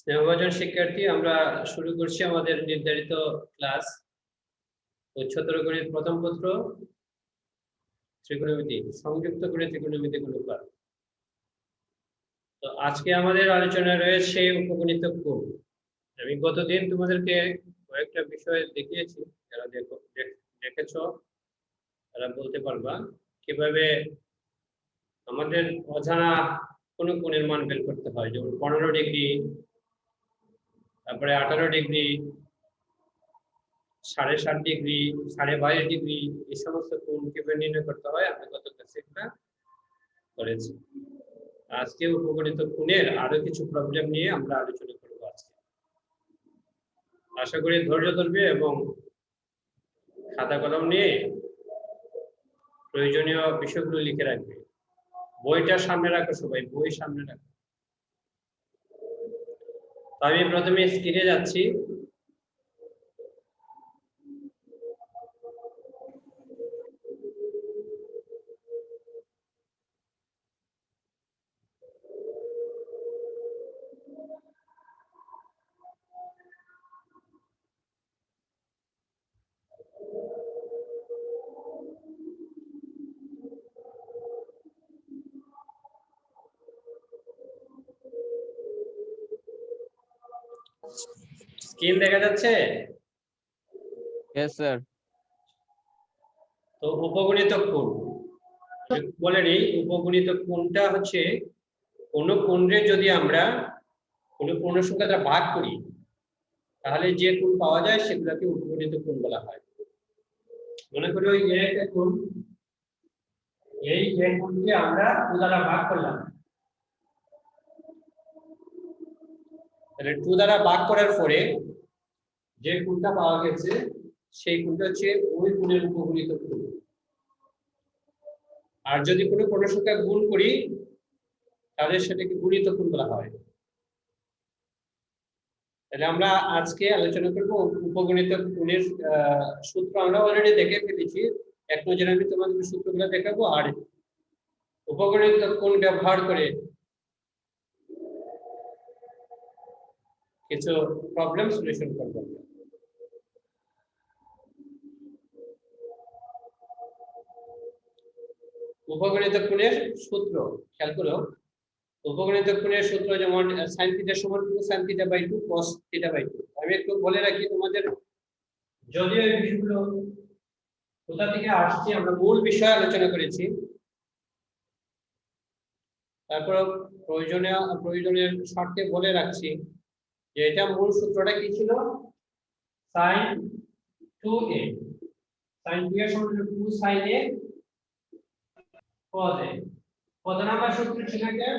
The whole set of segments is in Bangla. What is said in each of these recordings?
স্নেহভাজন শিক্ষার্থী, আমরা শুরু করছি আমাদের নির্ধারিত ক্লাস উচ্চতর গণিত প্রথম পত্র, ত্রিকোণমিতি, সংযুক্ত করে ত্রিকোণমিতি অনুপাত তো আজকে আমাদের আলোচনায় রয়েছে উপগণিত কোণ আমি গতদিন তোমাদেরকে কয়েকটা বিষয় দেখিয়েছি, যারা দেখো, দেখেছ, তারা বলতে পারবা। কীভাবে আমাদের অজানা কোন কোণের মান বের করতে হয়? যেমন পনেরো ডিগ্রি তারপরে আঠারো ডিগ্রি, সাড়ে সাত ডিগ্রি, সাড়ে বাইশ ডিগ্রি, এই সমস্ত কীভাবে নির্ণয় করতে হয়? আমি গত ক্লাসে করেছি আজকে উপগণিত কোণের আরও কিছু প্রবলেম নিয়ে আমরা আলোচনা করব আজকে। আশা করি ধৈর্য ধরবে এবং খাতা কলম নিয়ে প্রয়োজনীয় বিষয়গুলো লিখে রাখবে। বইটা সামনে রাখো সবাই, বই সামনে রাখো। আমি প্রথমে স্ক্রিনে যাচ্ছি। স্ক্রিন দেখা যাচ্ছে. তো উপগণিত কোণ। বলে নিই উপগণিত কোণটা হচ্ছে কোন কোণে যদি আমরা কোন পূর্ণ সংখ্যা দ্বারা ভাগ করি তাহলে যে কোণ পাওয়া যায় সেগুলোকে উপগণিত কোণ বলা হয়। মনে করি ওই এ একটা কোণ এই যে কোণকে আমরা দ্বারা ভাগ করলাম। তাহলে টু দ্বারা ভাগ করার পরে যে কোণটা পাওয়া গেছে, সেই কোণটা হচ্ছে ওই কোণের উপগণিত কোণ। আর যদি কোনো পূর্ণ সংখ্যা গুণ করি, তাহলে সেটাকে গুণিত কোণ বলা হয়। তাহলে আমরা আজকে আলোচনা করব উপগণিত কোণের সূত্র। আমরা অলরেডি দেখে ফেলেছি। এক নজরে আমি তোমাদের সূত্রগুলো দেখাবো। আর উপগণিত কোণ ব্যবহার করে কিছু প্রবলেম সলিউশন করব। আমরা। উপগণিত কোণের সূত্র, খেয়াল করো। উপগণিত কোণের সূত্র যেমন সাইন থিটা সমান two sine theta by two cos theta by two আমি একটু বলে রাখি তোমাদের যদিও এই বিষয়গুলো কোথা থেকে আসছে, আমরা মূল বিষয় আলোচনা করেছি। তারপর প্রয়োজনীয় প্রয়োজনের শর্তে বলে রাখছি। যে এটা মূল সূত্রটা কি ছিল? এ সাইন টু এর সমান two sine A cos A কত নাম্বার সূত্র ছিল এটা?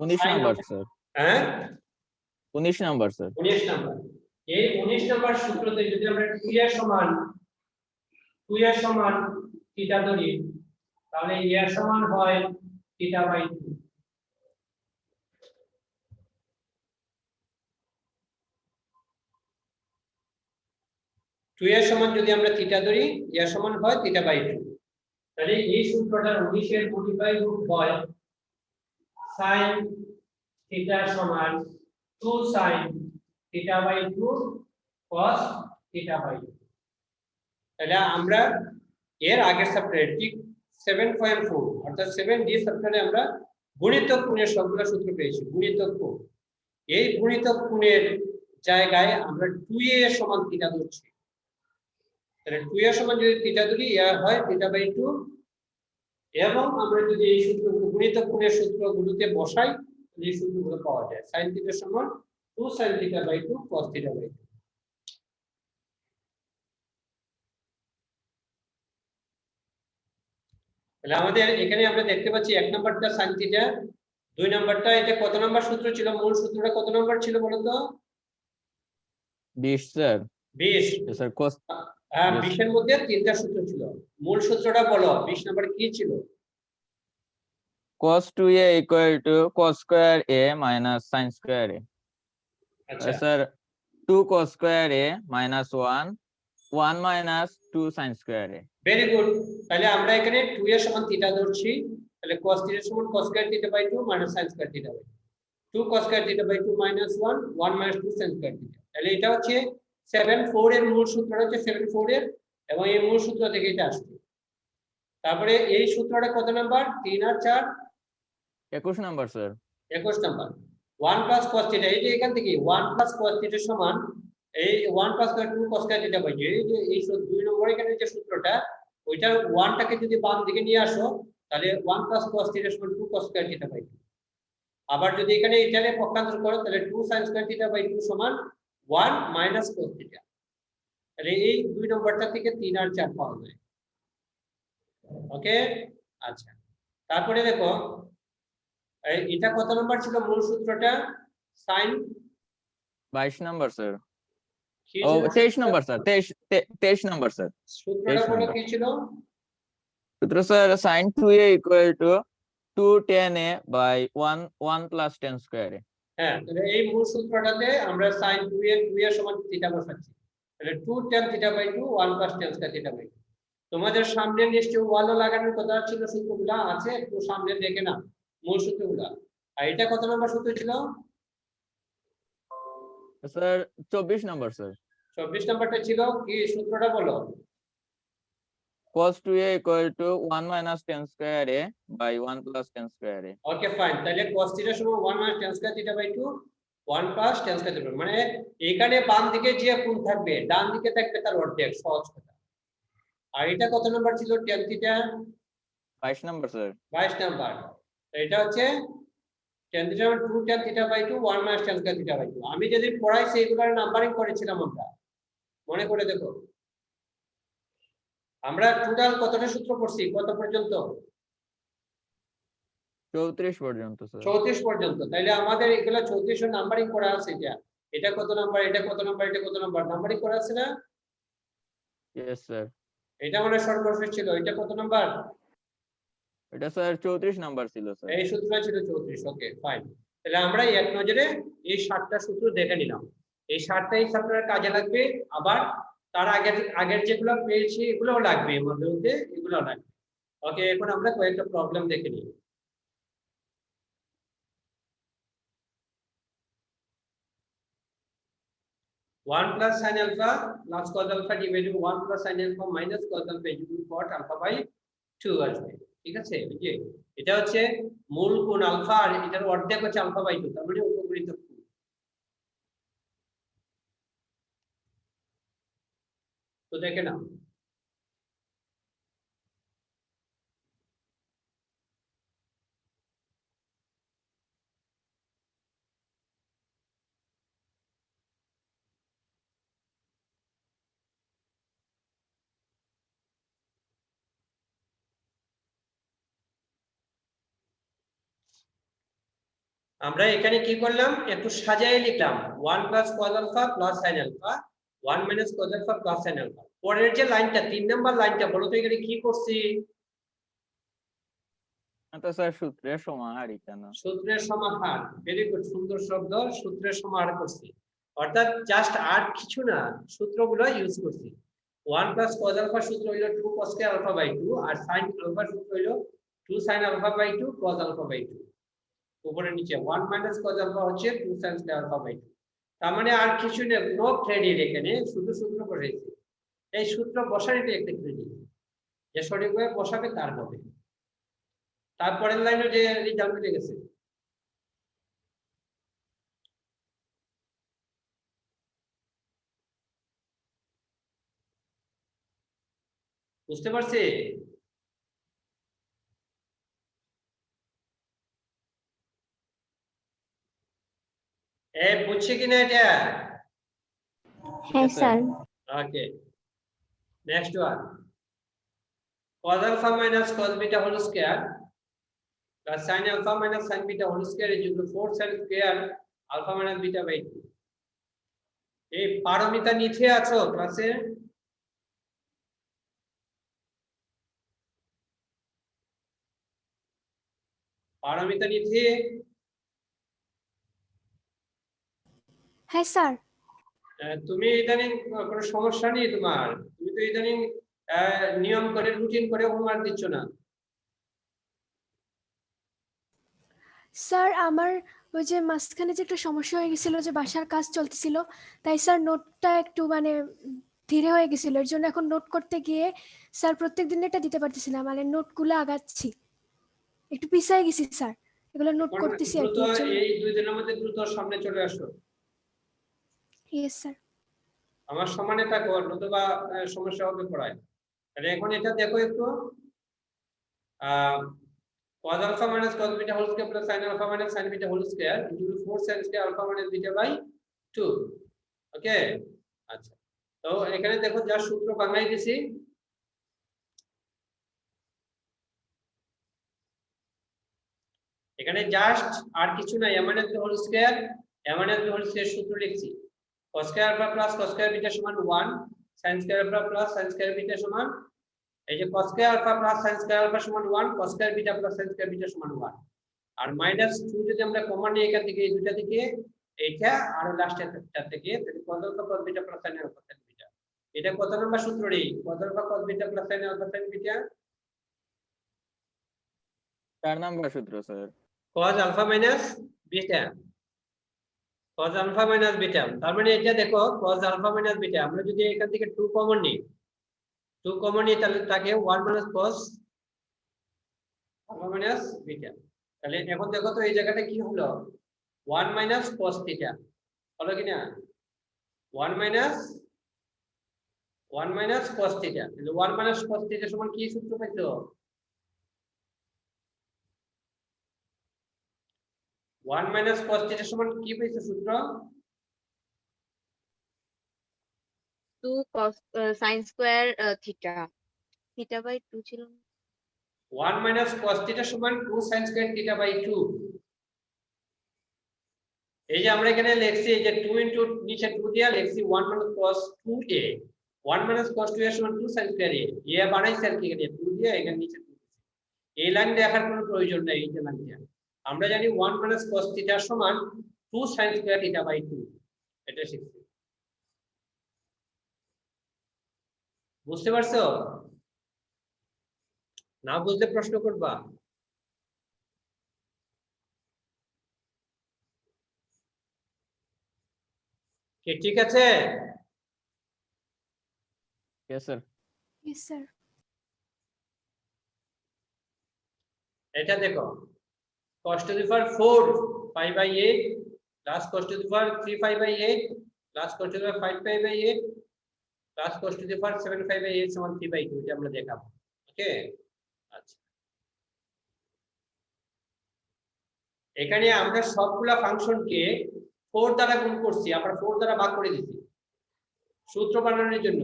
উনিশ Fine, নাম্বার. স্যার। হ্যাঁ? উনিশ নাম্বার স্যার। 19 নাম্বার। এই 19 নাম্বার সূত্রতে যদি আমরা 2 এর সমান 2 এর সমান থিটা ধরি তাহলে a এর সমান হয় থিটা বাই 2 2 এর সমান যদি আমরা থিটা ধরি এর সমান হয় থিটা বাই 2 তাহলে এই সূত্রটা 19 এর মডিফাই রূপ হয় sin থিটা সমান 2 sin theta by 2 cos theta by 2 তাহলে আমরা এর আগের ঠিক 7.4 অর্থাৎ 7 ডি সপ্তাহে আমরা গুণিতক কোণের সবগুলো সূত্র পেয়েছি গুণিতক কোণ। এই গুণিতক কোণের জায়গায় আমরা 2a এর সমান থিটা ধরছি। তাহলে 2a এর সমান যদি থিটা ধরি এ হয় থিটা বাই 2 এবং আমরা যদি এই সূত্রগুলো গুণিতক কোণের সূত্রগুলোতে বসাই তাহলে এই সূত্রগুলো পাওয়া যায়। sin থিটা সমান 2 sin theta by 2 cos theta by 2 তাহলে আমাদের এখানে আমরা দেখতে পাচ্ছি এক নাম্বারটা sin থিটা দুই নাম্বারটা এটা কত নাম্বার সূত্র ছিল? মূল সূত্রটা কত নাম্বার ছিল বলুন তো বিশ স্যার। 20 স্যার কোস হ্যাঁ Yes. 20 এর মধ্যে তিনটা সূত্র ছিল। মূল সূত্রটা বলো 20 নাম্বার কি ছিল? Cos two A equal to cos square A minus sin square A আচ্ছা। Sir two cos square A minus one one minus two sin square A very good তাহলে আমরা এখানে 2 এর সমান থিটা ধরছি। তাহলে cos থিটা সমান cos square theta by 2 minus sin square theta by two cos square theta by two minus one one minus two sine square theta তাহলে এটা হচ্ছে সেভেন ফোর এর মূল সূত্রটা হচ্ছে সেভেন ফোর এর এবং এই মূল সূত্র থেকে এটা আসবে তারপরে এই সূত্রটা কত নাম্বার? তিন আর চার? একুশ নাম্বার স্যার একুশ number. One plus cos theta এই যে এখান থেকে ওয়ান প্লাস কস থিটা সমান এই one plus two cos theta পাই এই যে এই দুই নম্বর এখানে যে সূত্রটা ওইটা ওয়ানটাকে যদি বাম দিকে নিয়ে আসো তাহলে ওয়ান প্লাস কস থিটা সমান টু কস স্কয়ার থিটা পাই আবার যদি এখানে এটারে পক্ষান্তর করো তাহলে two sine square theta by two সমান ওয়ান মাইনাস কস থিটা তাহলে এই দুই নম্বরটা থেকে তিন আর চার পাওয়া যায় ওকে আচ্ছা তারপরে দেখো এই এটা কত নম্বর ছিল মূল সূত্রটা সাইন বাইশ নাম্বার স্যার কি ও ছিল? তেইশ নাম্বার স্যার তেইশ তে- তেইশ নাম্বার স্যার সূত্রটা তেইশ বলো নম্বর। কি ছিল সূত্র sir sine two A equal to two tan A by one হ্যাঁ এই মূল সূত্রটাতে আমরা sin 2 এর 2 এর সমান থিটা বসাচ্ছি। তাহলে 2 tan theta by 2 1 plus tan theta by 2 তোমাদের সামনে নিশ্চয়ই ওয়ালও লাগানোর কথা ছিল সূত্রগুলা আছে একটু সামনে দেখে না মূল সূত্রগুলা। আর এটা কত নম্বর সূত্র ছিল? স্যার চব্বিশ নাম্বার স্যার। 24 নম্বরটা ছিল কি সূত্রটা বলো? Cos 2a equal to 1 minus 10 square a by 1 plus 10 square a. Okay fine তাহলে cos থিটা সমান 1 minus tan square theta by 2 1 plus theta মানে এখানে বাম দিকে যে কোণ থাকবে ডান দিকে থাকবে তার অর্ধেক সহজ কথা। আর এটা কত নম্বর ছিল tan theta 22 number sir 22 number তো এটা হচ্ছে tan থিটা মানে 2 tan theta by 2 1 minus tan square theta by 2 আমি যেদিন পড়াইছি এগুলোর নাম্বারিং করেছিলাম আমরা। মনে করে দেখো। আমরা টোটাল কতটা সূত্র পড়ছি? কত পর্যন্ত? 34 পর্যন্ত স্যার চৌত্রিশ পর্যন্ত। তাইলে আমাদের এগুলো চৌত্রিশ নাম্বারিং করা আছে এটা। এটা কত নাম্বার এটা কত নাম্বার এটা কত নাম্বার নাম্বারিং করা আছে না? ইয়েস স্যার এটা মানে সর্বশেষ ছিল। এটা কত নাম্বার এটা স্যার 34 নাম্বার ছিল স্যার এই সূত্র ছিল চৌত্রিশ। ওকে ফাইন তাহলে আমরা এক নজরে এই সাতটা সূত্র দেখে নিলাম। এই সাতটা এই সাতটার কাজে লাগবে আবার তার আগের আগের যেগুলো পেয়েছি এগুলোও লাগবে মধ্যে মধ্যে এগুলো লাগবে। ওকে এখন আমরা কয়েকটা প্রবলেম দেখে নিই one plus sine alpha plus cos alpha divided one plus sine alpha minus cos alpha equal cot alpha by two আসবে। ঠিক আছে? এটা হচ্ছে মূল কোণ আলফা আর এটার অর্ধেক হচ্ছে আলফা বাই টু তার মানে উপকৃত কোণ তো দেখে নাও। আমরা এখানে কি করলাম? একটু সাজায় লিখলাম one plus cos alpha plus sine alpha one minus cos alpha plus sine alpha পরের যে লাইনটা তিন নাম্বার লাইনটা বলো তো এখানে কি করছি? সূত্রের সূত্রের সমাহার ভেরি গুড সুন্দর শব্দ সূত্রের সমাহার করছি। অর্থাৎ জাস্ট আর কিছু না সূত্রগুলো ইউজ করছি। ওয়ান প্লাস কজ আলফা সূত্র হইল টু কস কে আলফা বাই টু আর সাইন আলফা সূত্র হইল two sine alpha by two cos alpha by two উপরে নিচে ওয়ান মাইনাস কজ আলফা হচ্ছে two sine alpha by two তার মানে আর কিছু নেই নো ক্রেডিট এখানে, শুধু সূত্র বসাইছি এই সূত্র বসানোটা একটা ক্রেডিট যে সঠিকভাবে বসাবে, তার হবে। তারপরের লাইনে যে রেজাল্ট মিলে গেছে। বুঝতে পারছি? এ বুঝছে কিনা এটা হ্যাঁ sir okay next one cos alpha minus cos beta whole square plus sin alpha minus sin beta whole square is equal to 4 sin square alpha minus beta by 2 এই পারমিতা নিচে আছো ক্লাসে পারমিতা নিচে হ্যাঁ স্যার। তুমি ইদানিং কোনো সমস্যা নেই তোমার? তুমি তো ইদানিং নিয়ম করে রুটিন করে হোমওয়ার্ক দিচ্ছ না। স্যার আমার ওই যে মাঝখানে যে একটা সমস্যা হয়ে গেছিল যে বাসার কাজ চলতেছিল তাই স্যার নোটটা একটু মানে ধীরে হয়ে গেছিল। এর জন্য এখন নোট করতে গিয়ে স্যার প্রত্যেক দিন এটা দিতে পারতেছি না মানে নোটগুলো আগাচ্ছি। একটু পিছায় গেছি স্যার। এগুলো নোট করতেছি আর কি এই দুই দিনের মধ্যে দ্রুত সামনে চলে আসো। ইয়েস স্যার আমার সমানে থাকো নতুবা সমস্যা হবে পড়ায়। তাহলে এখন এটা দেখো একটু। cos alpha minus cos beta whole square plus sin alpha minus sin beta whole square into 4 sin square alpha minus beta by 2 ওকে আচ্ছা। তো এখানে দেখো যা সূত্র বাংলায় দিছি। এখানে জাস্ট আর কিছু নাই M N whole square N whole square সূত্র লিখছি। Cos square alpha plus cos square beta সমান 1 sin square alpha plus sin square beta সমান এই যে cos square alpha plus sin square alpha সমান 1 cos square beta plus sin square beta সমান 1 আর মাইনাস 2 যদি আমরা কমন নিই এখান থেকে এই দুটা থেকে এইটা আর লাস্টের থেকে তাহলে cos alpha cos beta plus sin alpha sin beta এটা কত নম্বর সূত্র রে cos alpha cos beta plus sin alpha sin beta চার নাম্বার সূত্র sir cos alpha minus beta cos alpha minus beta তার মানে এটা দেখো cos alpha minus beta আমরা যদি এখান থেকে 2 কমন নিই 2 কমন নিই তাহলে থাকে 1 minus cos alpha minus beta তাহলে এখন দেখো তো এই জায়গাটা কি হলো 1 minus cos theta হলো কি না 1 minus 1 minus cos theta তাহলে 1 minus cos theta সমান কি সূত্র পাইছো 1 minus cos theta সমান কি পাইছো সূত্র? Two cos sine square theta. Theta by two ছিল 1 minus cos theta সমান 2 sin square theta by 2 এই যে আমরা এখানে লিখছি এই যে 2 ইনটু নিচে 2 দিয়া লিখছি 1 minus cos 2a 1 minus cos 2a সমান 2 sin square a এ বানাইছে আর কি এখানে? 2 দিয়া এখানে নিচে 2 এই লাইন দেখার কোনো প্রয়োজন নেই এই যে লাইনটা। আমরা জানি 1 minus cos theta সমান 2 sin square theta by 2 এটা শিখছি। বুঝতে পারছ? না বুঝলে প্রশ্ন করবা? কি ঠিক আছে? ইয়েস স্যার ইয়েস স্যার এটা দেখো। Cos to the power 4 pi by 8 plus cos to the power 3 pi by 8 plus cos to the power 5 pi by 8 plus cos to the power 7 pi by 8 সমান 3 by 2 এটা আমরা দেখাবো ওকে আচ্ছা। এখানে আমরা সবগুলা ফাংশনকে 4 দ্বারা গুণ করছি আবার 4 দ্বারা ভাগ করে দিছি, সূত্র বানানোর জন্য।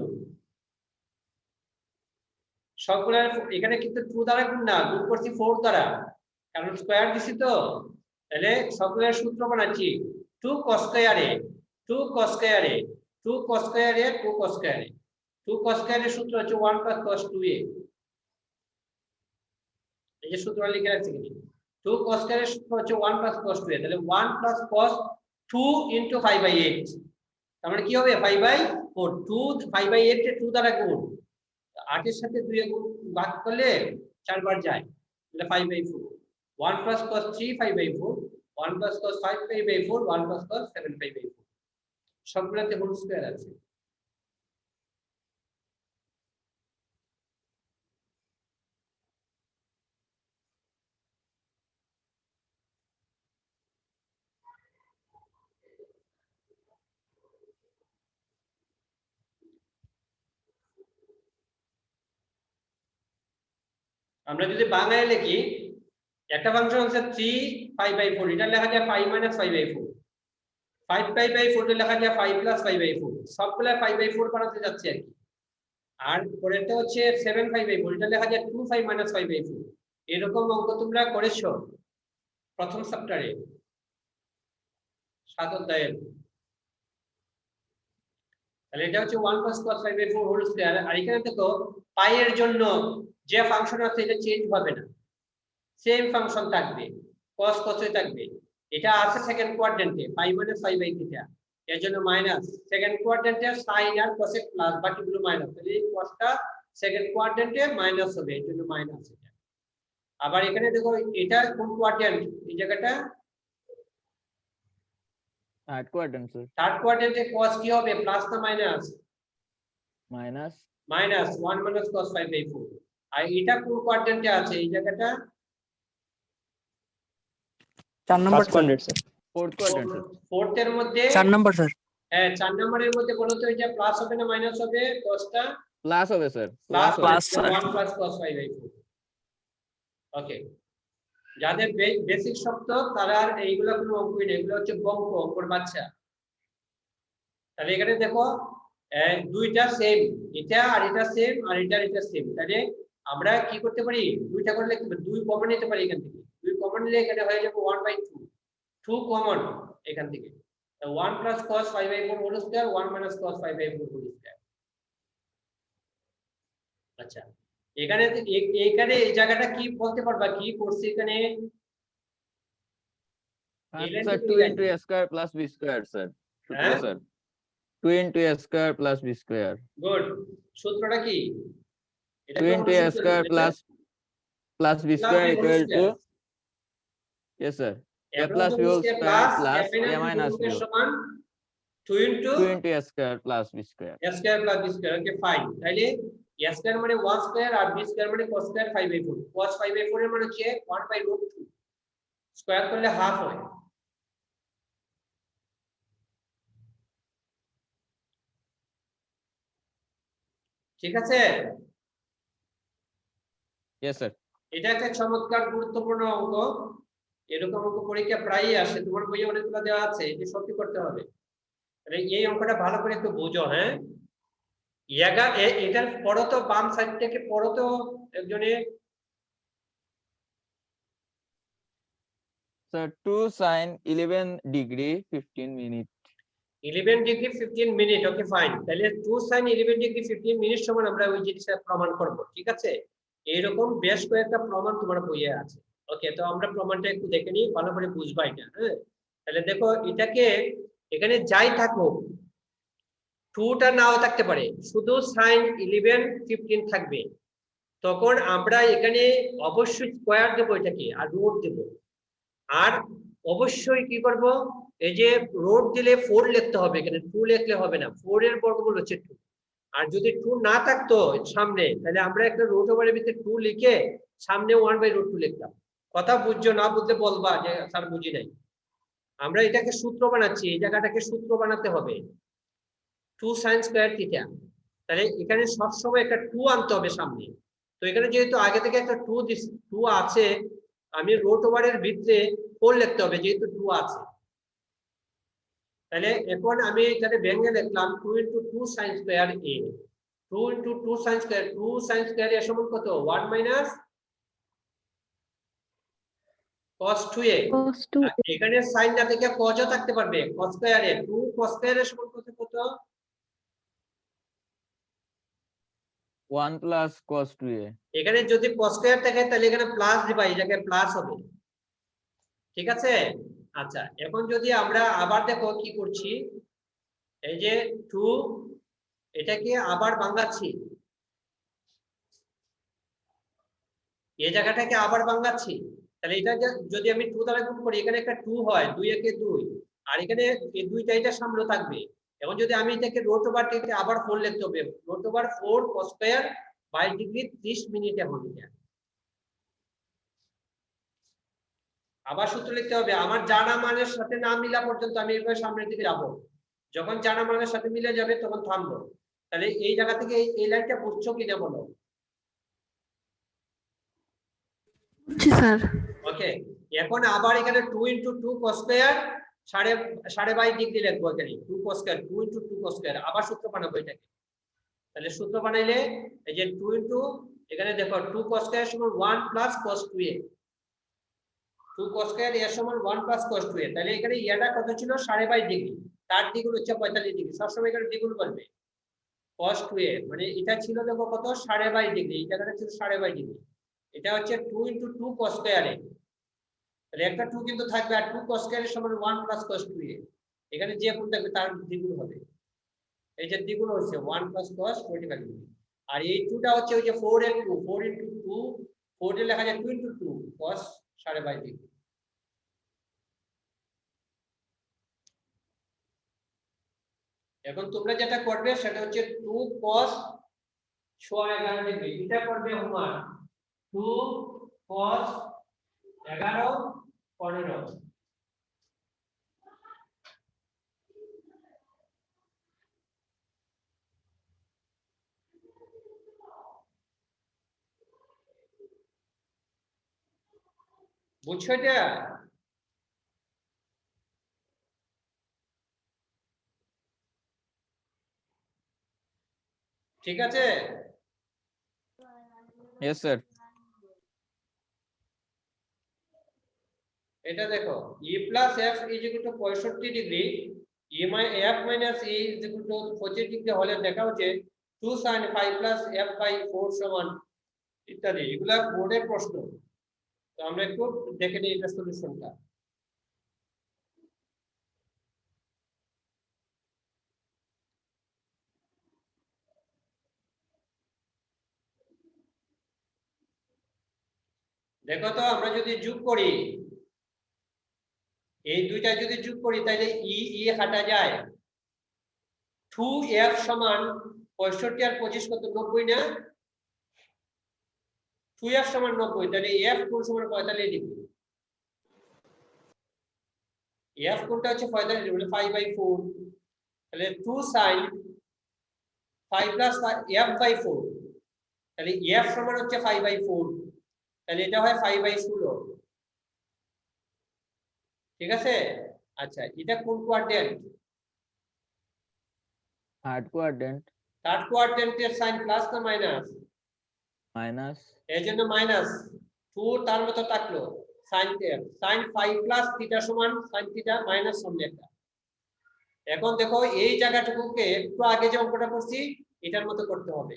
সবগুলা এখানে কিন্তু 2 দ্বারা গুণ না, গুণ করছি 4 দ্বারা। কারণ স্কয়ার দিছি তো, তাহলে সবগুলোর সূত্র বানাচ্ছি। 2 cos স্কয়ারে 2 cos স্কয়ারে 2 cos স্কয়ারে 2 cos স্কয়ারে 2 cos স্কয়ারের সূত্র হচ্ছে 1 plus cos 2a এই যে সূত্র লিখে রাখছি কি 2 cos স্কয়ারের সূত্র হচ্ছে 1 plus cos 2a তাহলে 1 plus cos 2 into 5 বাই 8 তার মানে কি হবে? 5 বাই 4 2 5 বাই 8 কে 2 দ্বারা গুণ। 8 এর সাথে 2 এ গুণ, ভাগ করলে চারবার যায়। তাহলে 5 by 4 1 plus cos 3 5 by 4 1 plus cos 5 pi by 4 1 plus cos 7 pi by 4 সবগুলোতে হোল স্কয়ার আছে আমরা যদি বাংলায় লিখি একটা ফাংশন হচ্ছে থ্রি ফাইভ বাই ফোর এটা লেখা যায় five minus five by four five five by four লেখা যায় five plus five by four সবগুলা ফাইভ বাই ফোর বানাতে যাচ্ছে আর কি। আর পরেরটা হচ্ছে সেভেন ফাইভ বাই ফোর এটা লেখা যায় two five minus five by four এরকম অঙ্ক তোমরা করেছ প্রথম চ্যাপ্টারে সাত অধ্যায়ের। তাহলে এটা হচ্ছে one plus cos five by four whole square আর এখানে দেখো পাইয়ের জন্য যে ফাংশন আছে, এটা চেঞ্জ হবে না। সেম ফাংশন থাকবে cos কতই থাকবে। এটা আছে second কোয়াড্রেন্টে pi minus five by theta এর জন্য মাইনাস সেকেন্ড কোয়াড্রেন্টে সাইন আর কোসেক প্লাস বাকিগুলো মাইনাস তাহলে এই cosটা সেকেন্ড কোয়াড্রেন্টে মাইনাস হবে এর জন্য মাইনাস এটা। আবার এখানে দেখো এটা কোন কোয়াড্র্যান্ট এই জায়গাটা? থার্ড কোয়ার্টেন্ট স্যার থার্ড কোয়াড্র্যান্টে cos কি হবে? প্লাস না minus minus minus one minus cos five by four আর এটা কোন কোয়াড্র্যান্টে আছে? এই জায়গাটা? চার নম্বর কোয়াড্রেন্ট স্যার ফোর্থ স্যার এর মধ্যে চার নম্বর স্যার হ্যাঁ চার নম্বরের মধ্যে বলো তো এটা প্লাস হবে না মাইনাস হবে cosটা প্লাস হবে sir plus plus sir. One plus cos five by four okay যাদের বেসিক শব্দ তারা আর এইগুলো কোনো অঙ্কই নেই। এগুলো হচ্ছে বঙ্ক অঙ্কর বাচ্চা। তাহলে এখানে দেখো আহ, দুইটা সেম এটা আর এটা সেম আর এটা এটা সেম তাহলে আমরা কি করতে পারি? দুইটা করলে দুই কমন নিতে পারি এখান থেকে। দুই কমন নিলে এখানে হয়ে যাবে one by two two common এখান থেকে one plus cos five by four whole square one minus cos five by four whole square আচ্ছা এখানে তো- এ- এখানে এই জায়গাটা কি বলতে পারবা কি করছে এখানে এলেন স্যার কি টু দিলেন? Into A square plus B square sir হ্যাঁ? Sir two into A square plus B square good সূত্রটা কি এটা টু কি ইন্টু আমরা এ সূত্র স্কোয়ার লিখেছি? Plus plus B Plus square b whole equal to square. Yes sir A plus b whole square plus a minus b. সমান 2 into 2 into a square plus b square a square plus b square okay fine তাহলে a square মানে 1 square আর b square মানে cos square 5 by 4 cos 5 by 4 এর মানে হচ্ছে 1 by root 2 স্কয়ার করলে হাফ হয় ঠিক আছে yes sir এটা একটা চমৎকার গুরুত্বপূর্ণ অঙ্ক এরকম অঙ্ক পরীক্ষা প্রায়ই আসে। তোমার বইয়ে অনেকগুলো দেওয়া আছে এটি সত্যি করতে হবে। এই অঙ্কটা ভালো করে একটু বোঝো হ্যাঁ? এটার পড়ো তো বাম সাইড থেকে পড়ো তো একজনে। Sir 2 sin 11 degree 15 minute. Eleven degree fifteen minute okay fine তাহলে ডিগ্রি ফিফটিন মিনিট সমান আমরা ওই জিনিসটা প্রমাণ করব ঠিক আছে? এইরকম বেশ কয়েকটা প্রমাণ তোমার বইয়ে আছে। ওকে তো আমরা প্রমাণটা একটু দেখে নিই, ভালো করে বুঝবা এটা হ্যাঁ? তাহলে দেখো, এটাকে এখানে যাই থাকুক টুটা নাও থাকতে পারে, শুধু সাইন ইলেভেন ফিফটিন থাকবে। তখন আমরা এখানে অবশ্যই স্কোয়ার দেবো এটাকে, আর রোড দেবো। আর অবশ্যই কি করব, এই যে রোড দিলে ফোর লিখতে হবে, এখানে টু লিখলে হবে না ফোর এর বর্গমূল হচ্ছে টু আর যদি টু না থাকতো সামনে, তাহলে আমরা একটা রোড ওভারের ভিতরে টু লিখে সামনে ওয়ান বাই রোড টু লিখতাম। কথা বুঝছ, না বুঝলে বলবা যে স্যার বুঝি নাই। আমরা এটাকে সূত্র বানাচ্ছি, এই জায়গাটাকে সূত্র বানাতে হবে। টু সাইন স্কোয়ার থিটা তাহলে এখানে সবসময় একটা টু আনতে হবে সামনে। তো এখানে যেহেতু আগে থেকে একটা টু টু আছে, আমি রোড ওভারের ভিতরে ফোর লিখতে হবে, যেহেতু টু আছে। তাহলে এখন আমি এখানে ভেঙে লিখলাম two into two sine square A two into two sine square two sine square এর সমান কত? One minus cos 2a cos 2 এখানে সাইন না থেকে cos ও থাকতে পারবে। cos square A 2 cos square এর সমান কত কত? 1 plus cos 2a এখানে যদি cos স্কয়ার থাকে তাহলে এখানে প্লাস দিবা এই জায়গায় প্লাস হবে। ঠিক আছে? আচ্ছা এখন যদি আমরা আবার দেখো কি করছি? এই যে 2 এটাকে আবার ভাঙাচ্ছি এই জায়গাটাকে আবার ভাঙাচ্ছি তাহলে এটা যদি আমি টু দ্বারা গুণ করি, এখানে একটা টু হয়, দুই একে দুই। আর এখানে এই দুইটা, এটা সামনে থাকবে। এখন যদি আমি এটাকে রোট ওভার থেকে আবার 4 লিখতে হবে root over 4 cos square by degree 30 minute এখন এটা। আবার সূত্র লিখতে হবে, আমার জানা মানের সাথে না মিলা পর্যন্ত আমি এবার সামনের দিকে যাব। যখন জানা মানের সাথে মিলে যাবে, তখন থামবো। তাহলে এই জায়গা থেকে এই- লাইনটা বুঝছ কিনা বলো বুঝছি স্যার। ওকে, এখন আবার এখানে টু ইন্টু টু কস্কোয়ার সাড়ে সাড়ে বাইশ ডিগ্রি লিখব এখানে। Two cos square two into two cos square আবার সূত্র বানাবো এটাকে। তাহলে সূত্র বানাইলে এই যে টু ইন্টু এখানে দেখো টু কস্কোয়ার সমান one plus cos two A two cos square এর সমান one plus cos two A তাহলে এখানে ইয়াটা কত ছিল? সাড়ে বাইশ ডিগ্রি। তার দ্বিগুণ হচ্ছে পঁয়তাল্লিশ ডিগ্রি। সবসময় এখানে দ্বিগুণ করবে। টু এ মানে এটা ছিল দেখো কত? সাড়ে বাইশ ডিগ্রি। এই জায়গাটা ছিল? সাড়ে বাইশ ডিগ্রি। এটা হচ্ছে টু ইন্টু টু কস স্কোয়ারে তাহলে একটা টু কিন্তু থাকবে আর টু কস স্কোয়ারের সমান one plus cos two A এখানে যে কোন থাকবে তার দ্বিগুণ হবে। এই যে দ্বিগুণ হচ্ছে ওয়ান প্লাস কস ডিগ্রি আর এই টুটা হচ্ছে ওই যে ফোর এর two four into two four এ লেখা যায় টু ইন্টু টু কস সাড়ে ডিগ্রি এখন তোমরা যেটা করবে সেটা হচ্ছে টু কস সোয়া এগারো ডিগ্রি এটা করবে হোমওয়ার্ক টু কস এগারো পনেরো। বুঝছ এটা? ঠিক আছে? Sir. এটা দেখো E plus F is equal to পঁয়ষট্টি degree E my F minus E is equal to পঁচিশ ডিগ্রি হলে দেখা হচ্ছে two sine five plus F by four সমান ইত্যাদি, এগুলা বোর্ডের প্রশ্ন। তো আমরা একটু দেখে নিই এটা সলিউশনটা দেখো তো, আমরা যদি যোগ করি এই দুইটা যদি যোগ করি তাহলে ই ই হাঁটা যায়। টু এফ সমান পঁয়ষট্টি আর পঁচিশ কত? নব্বই না? টু এফ সমান নব্বই তাহলে এফ কোন সমান পঁয়তাল্লিশ ডিগ্রি। এফ কোনটা হচ্ছে পঁয়তাল্লিশ ডিগ্রি ফাইভ বাই ফোর তাহলে two sine five plus F by four তাহলে এফ সমান হচ্ছে ফাইভ বাই ফোর তাহলে এটা হয় ফাইভ বাই ষোলো। ঠিক আছে? আচ্ছা এটা কোন কোয়াড্রেন্ট third quadrant. থার্ড কোয়াড্রেন্টের সাইন প্লাস না মাইনাস minus. এর জন্য মাইনাস টু তার মতো থাকল। Sine sine five plus theta সমান সাইন থিটা মাইনাস সামনে একটা। এখন দেখো এই জায়গাটুকুকে একটু আগে যে অঙ্কটা করছি এটার মতো করতে হবে।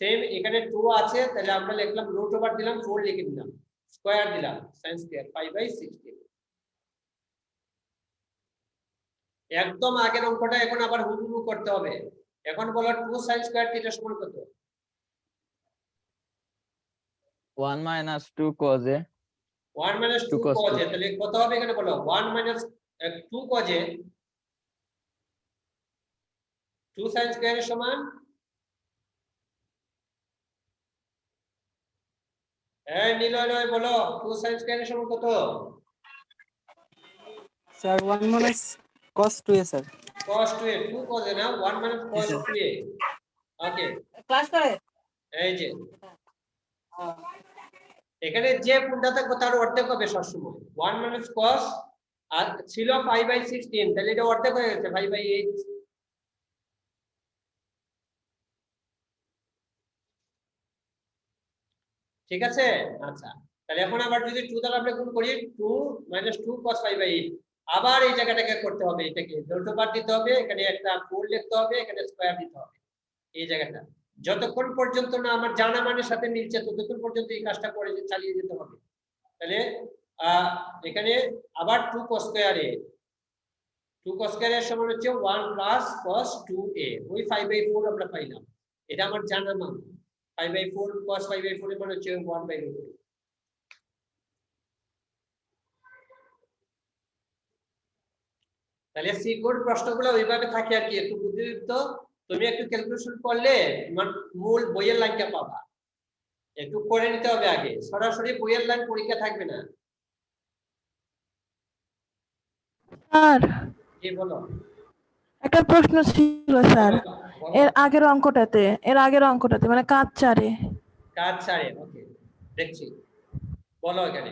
সেম এখানে টু আছে তাহলে আমরা লিখলাম রুট ওভার দিলাম ফোর লিখে দিলাম। স্কোয়ার দিলাম sine square five by sixteen একদম আগের অঙ্কটা এখন আবার হুবহু করতে হবে। এখন বলো টু সাইন স্কোয়ার থিটা সমান কত? 1 minus 2 cos a one minus two Two cos cos two. তাহলে কত হবে এখানে বলো? ওয়ান মাইনাস টু কজে টু সাইন স্কোয়ারের সমান হ্যাঁ নিলয় নয় বলো টু সাইন স্কোয়ারের সমান কত? Sir one minus cos two A sir. cos 2a 2 cos a না 1 minus cos sir. 2a okay class করে? এই যে। এখানে যে কোনটা থাকবে তার অর্ধেক হবে সবসময়। 1 minus cos আর ছিল 5 বাই 16 তাহলে এটা অর্ধেক হয়ে গেছে 5 বাই 8 ঠিক আছে? আচ্ছা। তাহলে এখন আবার যদি টু দ্বারা আমরা গুণ করি 2 minus 2 cos 5 by 8 আবার এই জায়গাটাকে করতে হবে, এটাকে দুটো বার দিতে হবে, এখানে একটা 4 লিখতে হবে, এখানে স্কয়ার দিতে হবে। এই জায়গাটা। যতক্ষণ পর্যন্ত না আমার জানা মানের সাথে মিলছে, ততক্ষণ পর্যন্ত এই কাজটা করে চালিয়ে যেতে হবে। তাহলে এখানে আবার টু কস স্কোয়ারে টু কস স্কোয়ারের সমান হচ্ছে one plus cos two A ওই ফাইভ বাই ফোর আমরা পাইলাম। এটা আমার জানা মান। Five by four cos five by four এর মান হচ্ছে ওয়ান বাই রুট তাহলে সি কোড প্রশ্নগুলো ওইভাবে থাকে আর কি একটু বুদ্ধিদীপ্ত। তুমি একটু ক্যালকুলেশন করলে তোমার মূল বইয়ের লাইনটা পাবা। একটু করে নিতে হবে আগে। সরাসরি বইয়ের লাইন পরীক্ষা থাকবে না। স্যার। কি বলো? একটা প্রশ্ন ছিল স্যার। এর আগের অঙ্কটাতে এর আগের অঙ্কটাতে মানে কাজ চারে। কাজ ছাড়ে ওকে দেখছি। বলো এখানে।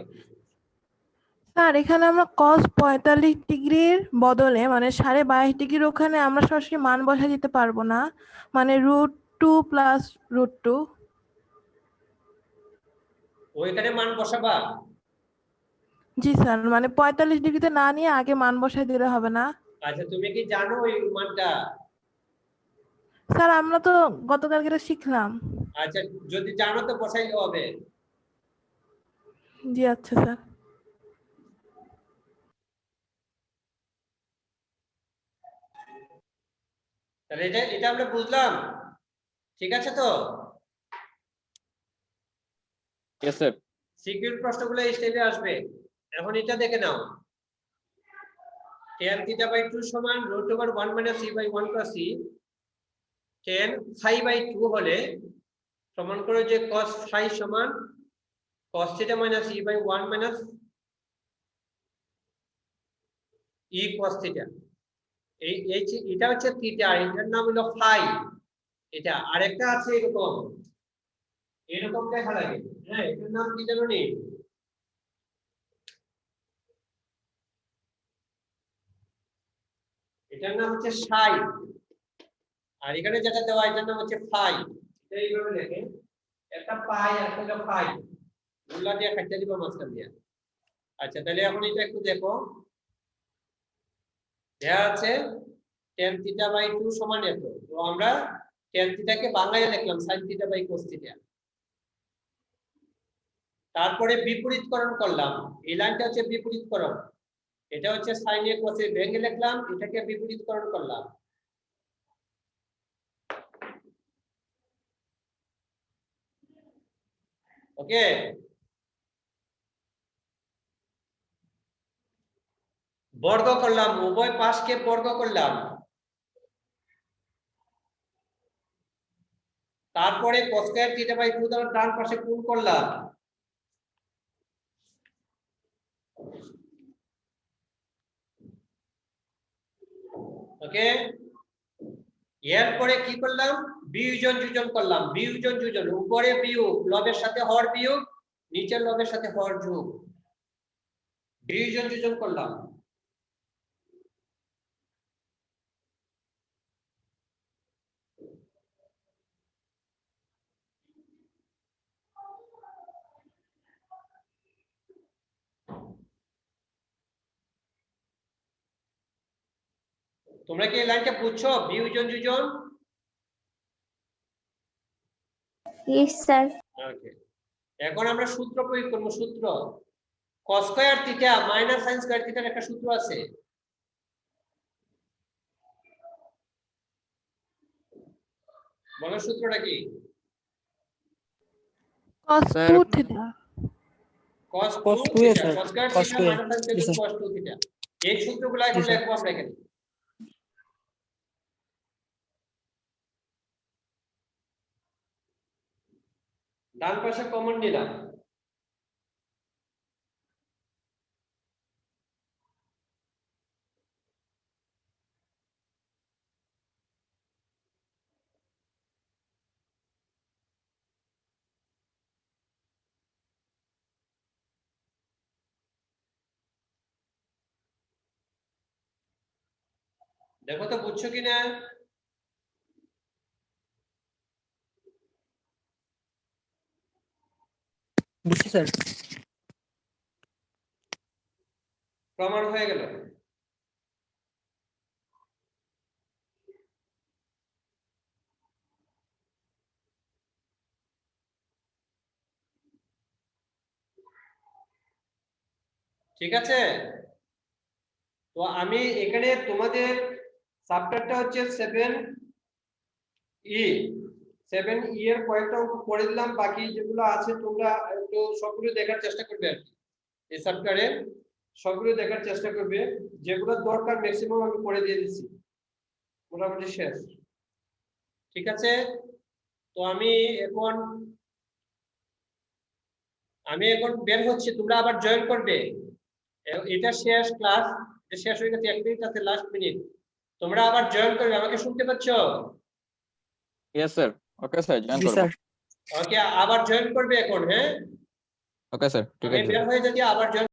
স্যার এখানে আমরা কস পঁয়তাল্লিশ ডিগ্রির বদলে মানে সাড়ে বাইশ ডিগ্রির ওখানে আমরা সরাসরি মান বসা দিতে পারব না। মানে root two plus root two ওইখানে মান বসাবা? জি স্যার মানে পঁয়তাল্লিশ ডিগ্রিতে না নিয়ে আগে মান বসাই দিলে হবে না। আচ্ছা তুমি কি জানো ওই মানটা? স্যার আমরা তো গতকালকে এটা শিখলাম। আচ্ছা যদি জানো তো বসাইলে হবে। জি আচ্ছা স্যার। তাহলে এটা এটা আমরা বুঝলাম। ঠিক আছে তো? Yes sir. সিকিউর প্রশ্নগুলো এই স্টেজে আসবে। এখন এটা দেখে নাও। tan থিটা বাই 2 সমান root over 1 minus e by 1 plus e tan phi by 2 হলে প্রমাণ করো যে cos phi সমান cos theta minus e by 1 minus e cos theta এই এটা হচ্ছে থিটা এটার নাম হলো ফাই এটা আরেকটা আছে এরকম। এরকম দেখা লাগে হ্যাঁ এটার নাম কি জানো নি? এটার নাম হচ্ছে সাই আর এখানে যেটা দেওয়া এটার নাম হচ্ছে ফাই এটা এইভাবে লেখে একটা পাই আর একটা ফাই গুলা দিয়ে খাইতে দিব মাঝখান দিয়ে। আচ্ছা তাহলে এখন এটা একটু দেখো। দেয়া আছে থিটা বাই টু সমান এত। তো আমরা টেন থিটাকে বাংলায় লিখলাম sine theta by cos theta তারপরে বিপরীতকরণ করলাম। এই লাইনটা হচ্ছে বিপরীতকরণ। এটা হচ্ছে সাইন এ কোসে ভেঙে লিখলাম এটাকে বিপরীতকরণ করলাম। ওকে? বর্গ করলাম, উভয় পাশকে বর্গ করলাম। তারপরে cos স্কয়ার থিটা বাই 2 দ্বারা ডান পাশে গুণ করলাম। ওকে? এরপরে কি করলাম? বিয়োজন যোজন করলাম। বিয়োজন যোজন, উপরে বিয়োগ, লবের সাথে হর বিয়োগ, নিচের লবের সাথে হর যোগ। বিয়োজন যোজন করলাম। তোমরা কি এই লাইনটা বুঝছ? বিয়োজন যোজন Yes, sir. ওকে এখন আমরা সূত্র প্রয়োগ করব সূত্র। cos square theta minus sin square থিটার একটা সূত্র আছে। বলো সূত্রটা কি? Cos 2 theta cos Cos 2 2 এ theta sir, cos square cos 2 এ। মাইনাস sin জি, স্কয়ার cos 2 থিটা এই সূত্রগুলো এখন স্যার। লিখব আমরা এখানে। ডান পাশে কমন নিলাম। দেখো তো বুঝছ কিনা? বুঝছি স্যার। প্রমাণ হয়ে গেল। ঠিক আছে? তো আমি এখানে তোমাদের চ্যাপ্টারটা হচ্ছে সেভেন ই সেভেন ই এর কয়েকটা অঙ্ক করে দিলাম বাকি যেগুলো আছে তোমরা একটু সবগুলো দেখার চেষ্টা করবে আর কি। এই চ্যাপ্টারে সবগুলো দেখার চেষ্টা করবে যেগুলো দরকার ম্যাক্সিমাম আমি করে দিয়ে দিচ্ছি। মোটামুটি শেষ। ঠিক আছে? তো আমি এখন আমি এখন বের হচ্ছি তোমরা আবার জয়েন করবে। এটা শেষ ক্লাস শেষ হয়ে গেছে এক মিনিট আছে লাস্ট মিনিট তোমরা আবার জয়েন করবে আমাকে শুনতে পাচ্ছ? Yes, sir. Okay, sir join করব। ওকে আবার জয়েন করবে এখন হ্যাঁ? ওকে স্যার ঠিক আছে। বের হয়ে যদি আবার জয়েন